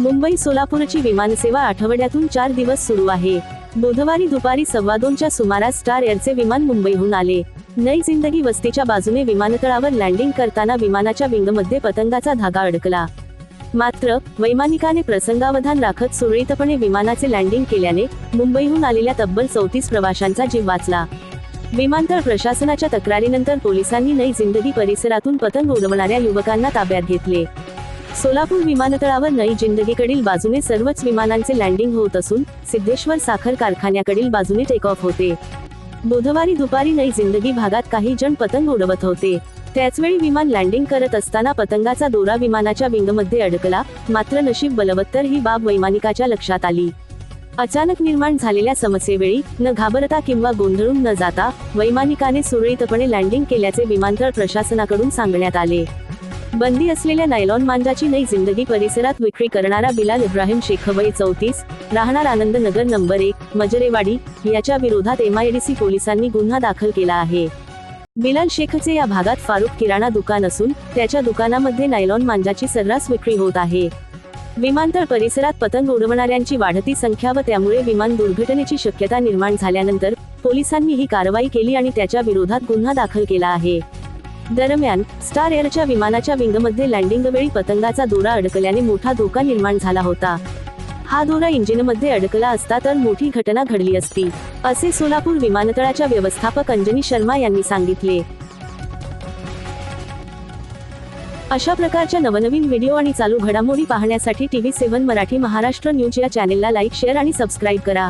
मुंबई सोलापूरची विमानसेवा आठवड्यातून चार दिवस सुरू आहे. बुधवारी दुपारी सव्वा दोनच्या सुमारास स्टार एअरचे विमान मुंबईहून आले. नई जिंदगी वस्तीच्या बाजूने विमानतळावर लँडिंग करताना विमानाच्या विंगमध्ये पतंगाचा धागा अडकला. मात्र वैमानिकाने प्रसंगावधान राखत सुरळीतपणे विमानाचे लँडिंग केल्याने मुंबईहून आलेल्या तब्बल चौतीस प्रवाशांचा जीव वाचला. विमानतळ प्रशासनाच्या तक्रारीनंतर पोलिसांनी नई जिंदगी परिसरातून पतंग उडवणाऱ्या युवकांना ताब्यात घेतले. सोलापूर विमानतळावर नई जिंदगीकडील बाजूने सर्वच विमानांचे लँडिंग होत असून सिद्धेश्वर साखर कारखान्याकडील बाजूने टेक ऑफ होते. बुधवारी दुपारी नई जिंदगी भागात काही जण पतंग उडवत होते. त्याचवेळी विमान लँडिंग करत असताना पतंगाचा दोरा विमानाच्या विंगमध्ये अडकला मात्र नशीब बलवत्तर ही बाब वैमानिकाच्या लक्षात आली. अचानक निर्माण झालेल्या समस्येवेळी न घाबरता किंवा गोंधळून न जाता वैमानिकाने सुरळीतपणे लँडिंग केल्याचे विमानतळ प्रशासनाकडून सांगण्यात आले. बंदी असलेल्या नायलॉन मांजाची नई जिंदगी परिसरात विक्री करणारा बिलाल इब्राहिम शेख वय चौतीस राहणार आनंद नगर नंबर एक मजरेवाडी याच्या विरोधात एमआयडीसी पोलिसांनी गुन्हा दाखल केला आहे. बिलाल शेखचे या भागात फारुख किराणा दुकान असून त्याच्या दुकानामध्ये नायलॉन मांजाची सर्रास विक्री होत आहे. विमानतळ परिसरात पतंग उडवणाऱ्यांची वाढती संख्या व त्यामुळे विमान दुर्घटनेची शक्यता निर्माण झाल्यानंतर पोलिसांनी ही कारवाई केली आणि त्याच्या विरोधात गुन्हा दाखल केला आहे. दरम्यान स्टार एअरच्या विमानाच्या विंगमध्ये लँडिंगवेळी पतंगाचा दोरा अडकल्याने मोठा धोका निर्माण झाला होता. हा दोरा इंजिनमध्ये अडकला असता तर मोठी घटना घडली असती असे सोलापूर विमानतळाच्या व्यवस्थापक अंजनी शर्मा यांनी सांगितले. अशा प्रकारच्या नवनवीन व्हिडिओ आणि चालू घडामोडी पाहण्यासाठी TV seven Marathi Maharashtra news या चॅनेलला लाईक शेअर आणि सबस्क्राईब करा.